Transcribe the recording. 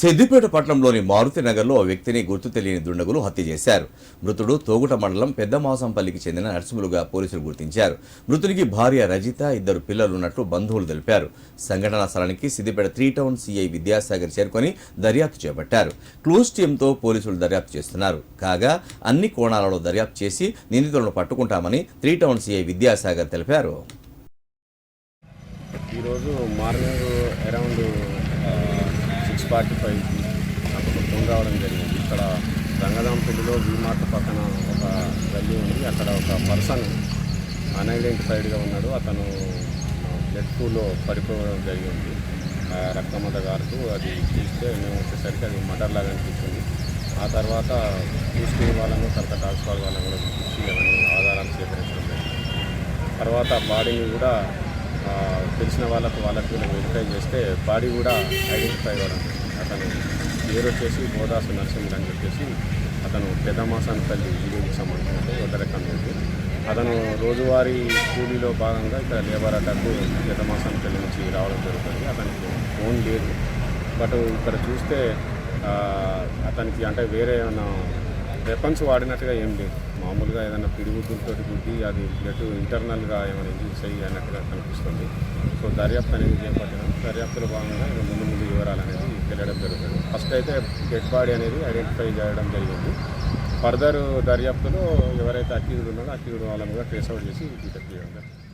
సిద్దిపేట పట్టణంలోని మారుతి నగర్లో ఓ వ్యక్తిని గుర్తు తెలియని దుండగులు హత్య చేశారు. మృతుడు తోగుట మండలం పెద్దమాసంపల్లికి చెందిన నర్సుములుగా పోలీసులు గుర్తించారు. మృతునికి భార్య రజిత ఇద్దరు పిల్లలున్నట్లు బంధువులు తెలిపారు. సంఘటనా స్థలానికి Siddipet three town CI Vidyasagar చేరుకొని దర్యాప్తు చేపట్టారు. క్లూస్ టీంతో పోలీసులు దర్యాప్తు చేస్తున్నారు. కాగా అన్ని కోణాలలో దర్యాప్తు చేసి నిందితులను పట్టుకుంటామని త్రీ టౌన్ సిఐ విద్యాసాగర్ తెలిపారు. ఈరోజు మార్నింగ్ అరౌండ్ ఫార్టీ ఫైవ్కి నాకు ఫోన్ రావడం జరిగింది. ఇక్కడ రంగదాంపల్లిలో వీమార్ట్ పక్కన ఒక గల్లీ ఉంది. అక్కడ ఒక పర్సన్ అన్ఐడెంటిఫైడ్గా ఉన్నాడు. అతను బ్లడ్ పూల్లో పడిపోవడం జరిగింది. రక్తమత గారుతూ అది తీస్తే మేము వచ్చేసరికి అది మటర్ లాగా అనిపించింది. ఆ తర్వాత చూసుకునే వాళ్ళను తర్వాత డాక్టర్ వాళ్ళని కూడా చూసి అవన్నీ ఆధారాలు సేకరించడం జరిగింది. తర్వాత బాడీని కూడా తెలిసిన వాళ్ళకు వాళ్ళకి వెరిఫై చేస్తే బాడీ కూడా ఐడెంటిఫై అవ్వడం. జరిగింది. అతను పేరు వచ్చేసి బోదాసు నరసింహుడు అని చెప్పేసి అతను పెద్దమాసాన్ని తల్లి ఈరోజుకి సంబంధించిన వడ్డర అతను రోజువారీ కూలీలో భాగంగా ఇక్కడ లేబర్ అడ్డకు పెద్దమాసాన్ని తల్లి నుంచి రావడం జరుగుతుంది. అతనికి ఫోన్ లేదు. బట్ ఇక్కడ చూస్తే అతనికి అంటే వేరే ఏమైనా వెపన్స్ వాడినట్టుగా ఏం లేదు. మామూలుగా ఏదైనా పిడిగుద్దులతో గుద్ది అది బ్లడ్ ఇంటర్నల్గా ఏమైనా ఇంజూస్ అయ్యి అన్నట్టుగా కనిపిస్తుంది. సో దర్యాప్తు అనేది చేపట్టిన. దర్యాప్తులో భాగంగా ముందు ముందు వివరాలు చేయడం జరుగుతుంది. ఫస్ట్ అయితే డెడ్ బాడీ అనేది ఐడెంటిఫై చేయడం జరిగింది. ఫర్దర్ దర్యాప్తులో ఎవరైతే అక్యూజ్డ్ ఉన్నారో అక్యూజ్డ్ వాళ్ళని కూడా ట్రేస్ అవుట్ చేసి డిటెక్ట్ చేయడం జరిగింది